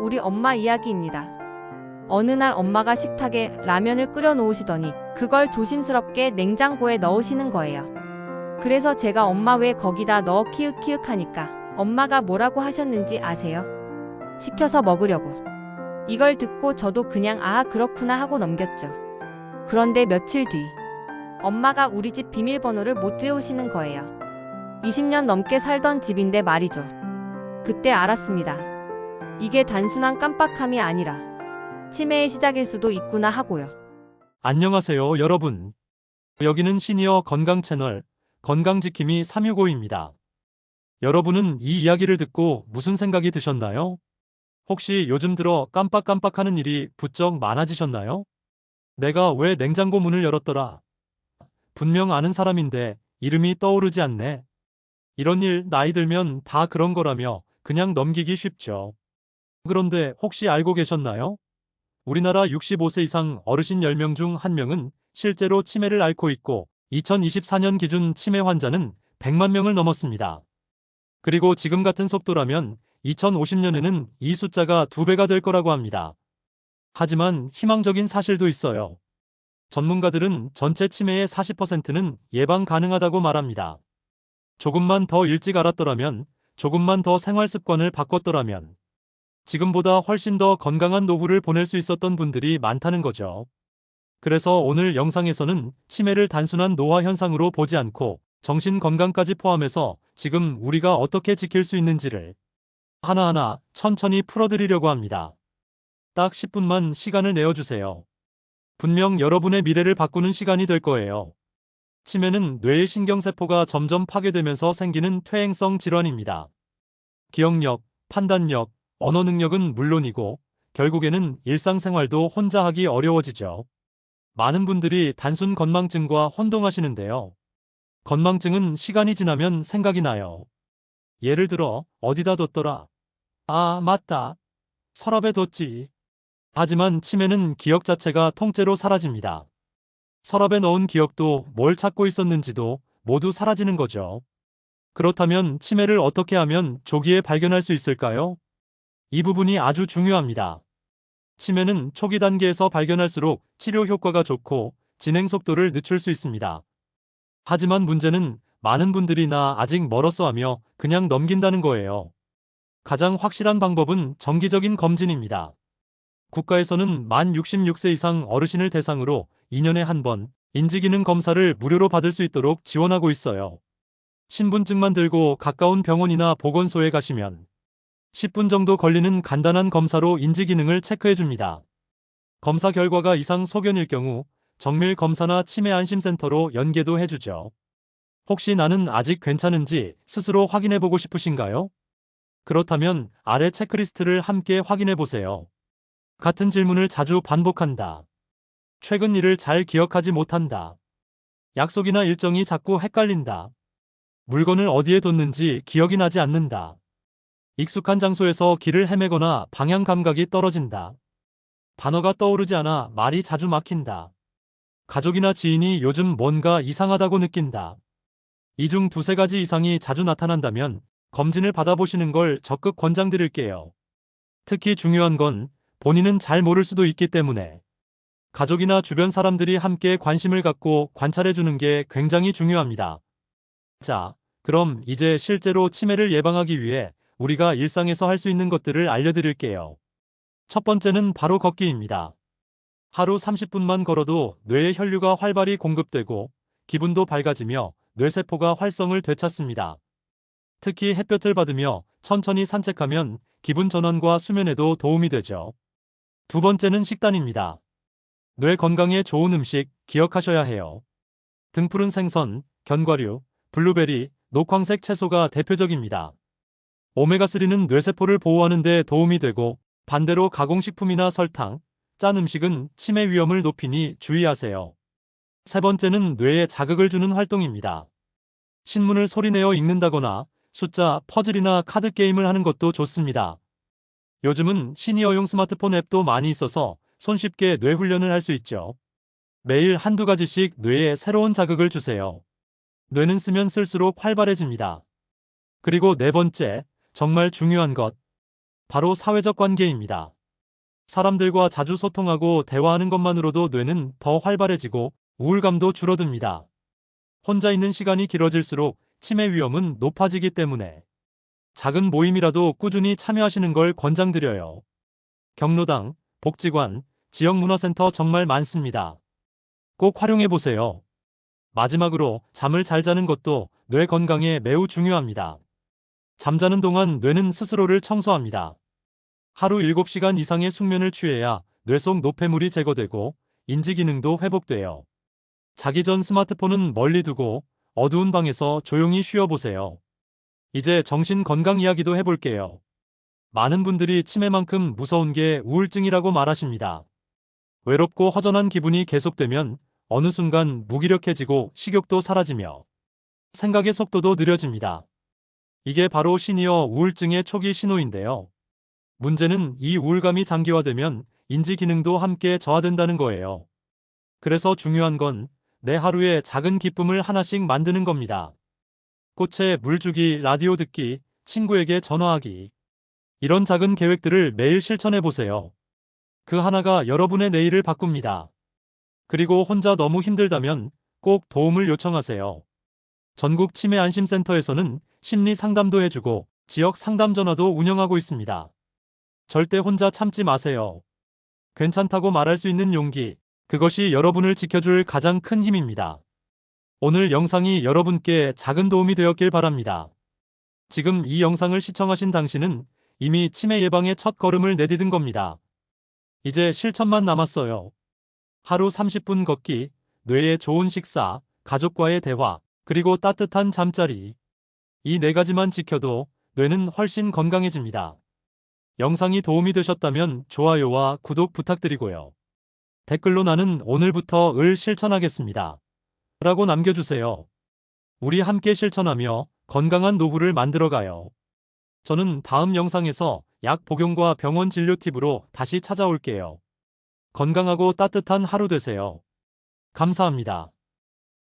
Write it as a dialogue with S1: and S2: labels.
S1: 우리 엄마 이야기입니다. 어느 날 엄마가 식탁에 라면을 끓여 놓으시더니 그걸 조심스럽게 냉장고에 넣으시는 거예요. 그래서 제가 엄마 왜 거기다 넣어 키읔키읔 하니까 엄마가 뭐라고 하셨는지 아세요? 시켜서 먹으려고. 이걸 듣고 저도 그냥 아 그렇구나 하고 넘겼죠. 그런데 며칠 뒤 엄마가 우리 집 비밀번호를 못 외우시는 거예요. 20년 넘게 살던 집인데 말이죠. 그때 알았습니다. 이게 단순한 깜빡함이 아니라 치매의 시작일 수도 있구나 하고요.
S2: 안녕하세요, 여러분. 여기는 시니어 건강 채널 건강지킴이 365입니다. 여러분은 이 이야기를 듣고 무슨 생각이 드셨나요? 혹시 요즘 들어 깜빡깜빡하는 일이 부쩍 많아지셨나요? 내가 왜 냉장고 문을 열었더라? 분명 아는 사람인데 이름이 떠오르지 않네. 이런 일 나이 들면 다 그런 거라며 그냥 넘기기 쉽죠. 그런데 혹시 알고 계셨나요? 우리나라 65세 이상 어르신 10명 중 1명은 실제로 치매를 앓고 있고 2024년 기준 치매 환자는 100만 명을 넘었습니다. 그리고 지금 같은 속도라면 2050년에는 이 숫자가 두 배가 될 거라고 합니다. 하지만 희망적인 사실도 있어요. 전문가들은 전체 치매의 40%는 예방 가능하다고 말합니다. 조금만 더 일찍 알았더라면, 조금만 더 생활 습관을 바꿨더라면, 지금보다 훨씬 더 건강한 노후를 보낼 수 있었던 분들이 많다는 거죠. 그래서 오늘 영상에서는 치매를 단순한 노화 현상으로 보지 않고 정신 건강까지 포함해서 지금 우리가 어떻게 지킬 수 있는지를 하나하나 천천히 풀어드리려고 합니다. 딱 10분만 시간을 내어주세요. 분명 여러분의 미래를 바꾸는 시간이 될 거예요. 치매는 뇌의 신경세포가 점점 파괴되면서 생기는 퇴행성 질환입니다. 기억력, 판단력, 언어 능력은 물론이고 결국에는 일상생활도 혼자 하기 어려워지죠. 많은 분들이 단순 건망증과 혼동하시는데요. 건망증은 시간이 지나면 생각이 나요. 예를 들어, 어디다 뒀더라. 아, 맞다. 서랍에 뒀지. 하지만 치매는 기억 자체가 통째로 사라집니다. 서랍에 넣은 기억도 뭘 찾고 있었는지도 모두 사라지는 거죠. 그렇다면 치매를 어떻게 하면 조기에 발견할 수 있을까요? 이 부분이 아주 중요합니다. 치매는 초기 단계에서 발견할수록 치료 효과가 좋고 진행 속도를 늦출 수 있습니다. 하지만 문제는 많은 분들이 나 아직 멀었어 하며 그냥 넘긴다는 거예요. 가장 확실한 방법은 정기적인 검진입니다. 국가에서는 만 66세 이상 어르신을 대상으로 2년에 한 번 인지기능 검사를 무료로 받을 수 있도록 지원하고 있어요. 신분증만 들고 가까운 병원이나 보건소에 가시면 10분 정도 걸리는 간단한 검사로 인지 기능을 체크해 줍니다. 검사 결과가 이상 소견일 경우 정밀 검사나 치매 안심센터로 연계도 해주죠. 혹시 나는 아직 괜찮은지 스스로 확인해 보고 싶으신가요? 그렇다면 아래 체크리스트를 함께 확인해 보세요. 같은 질문을 자주 반복한다. 최근 일을 잘 기억하지 못한다. 약속이나 일정이 자꾸 헷갈린다. 물건을 어디에 뒀는지 기억이 나지 않는다. 익숙한 장소에서 길을 헤매거나 방향 감각이 떨어진다. 단어가 떠오르지 않아 말이 자주 막힌다. 가족이나 지인이 요즘 뭔가 이상하다고 느낀다. 이 중 두세 가지 이상이 자주 나타난다면 검진을 받아보시는 걸 적극 권장드릴게요. 특히 중요한 건 본인은 잘 모를 수도 있기 때문에 가족이나 주변 사람들이 함께 관심을 갖고 관찰해주는 게 굉장히 중요합니다. 자, 그럼 이제 실제로 치매를 예방하기 위해 우리가 일상에서 할 수 있는 것들을 알려드릴게요. 첫 번째는 바로 걷기입니다. 하루 30분만 걸어도 뇌의 혈류가 활발히 공급되고 기분도 밝아지며 뇌세포가 활성을 되찾습니다. 특히 햇볕을 받으며 천천히 산책하면 기분 전환과 수면에도 도움이 되죠. 두 번째는 식단입니다. 뇌 건강에 좋은 음식 기억하셔야 해요. 등푸른 생선, 견과류, 블루베리, 녹황색 채소가 대표적입니다. 오메가3는 뇌세포를 보호하는 데 도움이 되고 반대로 가공식품이나 설탕, 짠 음식은 치매 위험을 높이니 주의하세요. 세 번째는 뇌에 자극을 주는 활동입니다. 신문을 소리내어 읽는다거나 숫자, 퍼즐이나 카드 게임을 하는 것도 좋습니다. 요즘은 시니어용 스마트폰 앱도 많이 있어서 손쉽게 뇌 훈련을 할 수 있죠. 매일 한두 가지씩 뇌에 새로운 자극을 주세요. 뇌는 쓰면 쓸수록 활발해집니다. 그리고 네 번째, 정말 중요한 것. 바로 사회적 관계입니다. 사람들과 자주 소통하고 대화하는 것만으로도 뇌는 더 활발해지고 우울감도 줄어듭니다. 혼자 있는 시간이 길어질수록 치매 위험은 높아지기 때문에 작은 모임이라도 꾸준히 참여하시는 걸 권장드려요. 경로당, 복지관, 지역문화센터 정말 많습니다. 꼭 활용해 보세요. 마지막으로 잠을 잘 자는 것도 뇌 건강에 매우 중요합니다. 잠자는 동안 뇌는 스스로를 청소합니다. 하루 7시간 이상의 숙면을 취해야 뇌 속 노폐물이 제거되고 인지 기능도 회복돼요. 자기 전 스마트폰은 멀리 두고 어두운 방에서 조용히 쉬어보세요. 이제 정신 건강 이야기도 해볼게요. 많은 분들이 치매만큼 무서운 게 우울증이라고 말하십니다. 외롭고 허전한 기분이 계속되면 어느 순간 무기력해지고 식욕도 사라지며 생각의 속도도 느려집니다. 이게 바로 시니어 우울증의 초기 신호인데요. 문제는 이 우울감이 장기화되면 인지 기능도 함께 저하된다는 거예요. 그래서 중요한 건 내 하루에 작은 기쁨을 하나씩 만드는 겁니다. 꽃에 물 주기, 라디오 듣기, 친구에게 전화하기. 이런 작은 계획들을 매일 실천해 보세요. 그 하나가 여러분의 내일을 바꿉니다. 그리고 혼자 너무 힘들다면 꼭 도움을 요청하세요. 전국 치매 안심센터에서는 심리 상담도 해주고 지역 상담 전화도 운영하고 있습니다. 절대 혼자 참지 마세요. 괜찮다고 말할 수 있는 용기, 그것이 여러분을 지켜줄 가장 큰 힘입니다. 오늘 영상이 여러분께 작은 도움이 되었길 바랍니다. 지금 이 영상을 시청하신 당신은 이미 치매 예방의 첫 걸음을 내디딘 겁니다. 이제 실천만 남았어요. 하루 30분 걷기, 뇌에 좋은 식사, 가족과의 대화, 그리고 따뜻한 잠자리. 이 네 가지만 지켜도 뇌는 훨씬 건강해집니다. 영상이 도움이 되셨다면 좋아요와 구독 부탁드리고요. 댓글로 나는 오늘부터 을 실천하겠습니다. 라고 남겨주세요. 우리 함께 실천하며 건강한 노후를 만들어가요. 저는 다음 영상에서 약 복용과 병원 진료 팁으로 다시 찾아올게요. 건강하고 따뜻한 하루 되세요. 감사합니다.